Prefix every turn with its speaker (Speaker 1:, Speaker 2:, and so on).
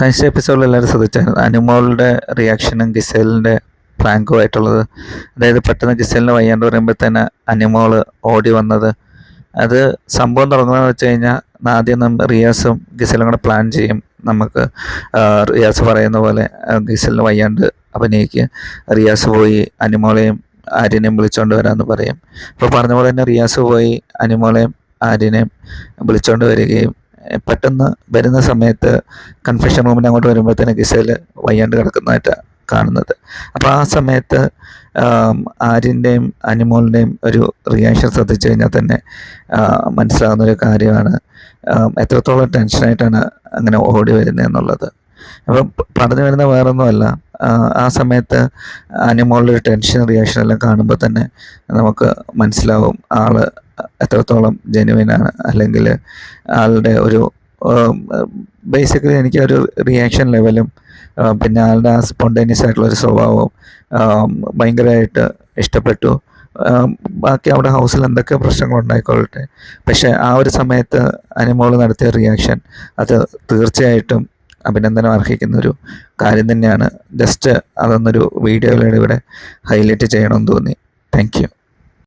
Speaker 1: കഴിഞ്ഞ എപ്പിസോഡിൽ എല്ലാവരും ശ്രദ്ധിച്ചായിരുന്നു. അനുമോളുടെ റിയാക്ഷനും ഗിസേലിന്റെ പ്രാങ്കും ആയിട്ടുള്ളത്. അതായത് പെട്ടെന്ന് ഗിസേലിന് വയ്യാണ്ട് പറയുമ്പോൾ തന്നെ അനുമോൾ ഓടി വന്നത്. അത് സംഭവം തുടങ്ങുന്നതെന്ന് വെച്ച് കഴിഞ്ഞാൽ ആദ്യം നമ്മൾ റിയാസും ഗിസലും കൂടെ പ്ലാൻ ചെയ്യും നമുക്ക് റിയാസ് പറയുന്ന പോലെ ഗിസലിന് വയ്യാണ്ട് അഭിനയിക്കുക. റിയാസ് പോയി അനുമോളയും ആര്യനെയും വിളിച്ചുകൊണ്ട് വരാമെന്ന് പറയും. അപ്പോൾ പറഞ്ഞ പോലെ തന്നെ റിയാസ് പോയി അനുമോളയും ആര്യനെയും വിളിച്ചുകൊണ്ട് വരികയും പെട്ടെന്ന് വരുന്ന സമയത്ത് കൺഫെഷൻ റൂമിൽ അങ്ങോട്ട് വരുമ്പോഴത്തേന് ഗിസയിൽ വയ്യാണ്ട് കിടക്കുന്നതായിട്ടാണ് കാണുന്നത്. അപ്പോൾ ആ സമയത്ത് ആര്യന്റെയും അനിമോളിന്റെയും ഒരു റിയാക്ഷൻ ശ്രദ്ധിച്ചു കഴിഞ്ഞാൽ തന്നെ മനസ്സിലാകുന്ന ഒരു കാര്യമാണ്. എത്രത്തോളം ടെൻഷനായിട്ടാണ് അങ്ങനെ ഓടി വരുന്നത് എന്നുള്ളത്. അപ്പം പറഞ്ഞു വരുന്ന വേറൊന്നുമല്ല. ആ, സമയത്ത് അനിമോളിന്റെ ഒരു ടെൻഷൻ റിയാക്ഷൻ എല്ലാം കാണുമ്പോൾ തന്നെ നമുക്ക് മനസ്സിലാവും ആൾ എത്രത്തോളം ജെനുവിനാണ് അല്ലെങ്കിൽ ആളുടെ ഒരു ബേസിക്കലി എനിക്ക് ഒരു റിയാക്ഷൻ ലെവലും പിന്നെ ആളുടെ ആ സ്പോണ്ടേനിയസ് ആയിട്ടുള്ള ഒരു സ്വഭാവവും ഭയങ്കരമായിട്ട് ഇഷ്ടപ്പെട്ടു. ബാക്കി അവിടെ ഹൗസിൽ എന്തൊക്കെ പ്രശ്നങ്ങൾ ഉണ്ടായിക്കൊള്ളട്ടെ. പക്ഷേ ആ ഒരു സമയത്ത് അനിമോൾ നടത്തിയ റിയാക്ഷൻ അത് തീർച്ചയായിട്ടും അഭിനന്ദനം അർഹിക്കുന്ന ഒരു കാര്യം തന്നെയാണ്. ജസ്റ്റ് അതൊന്നൊരു വീഡിയോയിലൂടെ ഇവിടെ ഹൈലൈറ്റ് ചെയ്യണമെന്ന് തോന്നി. താങ്ക്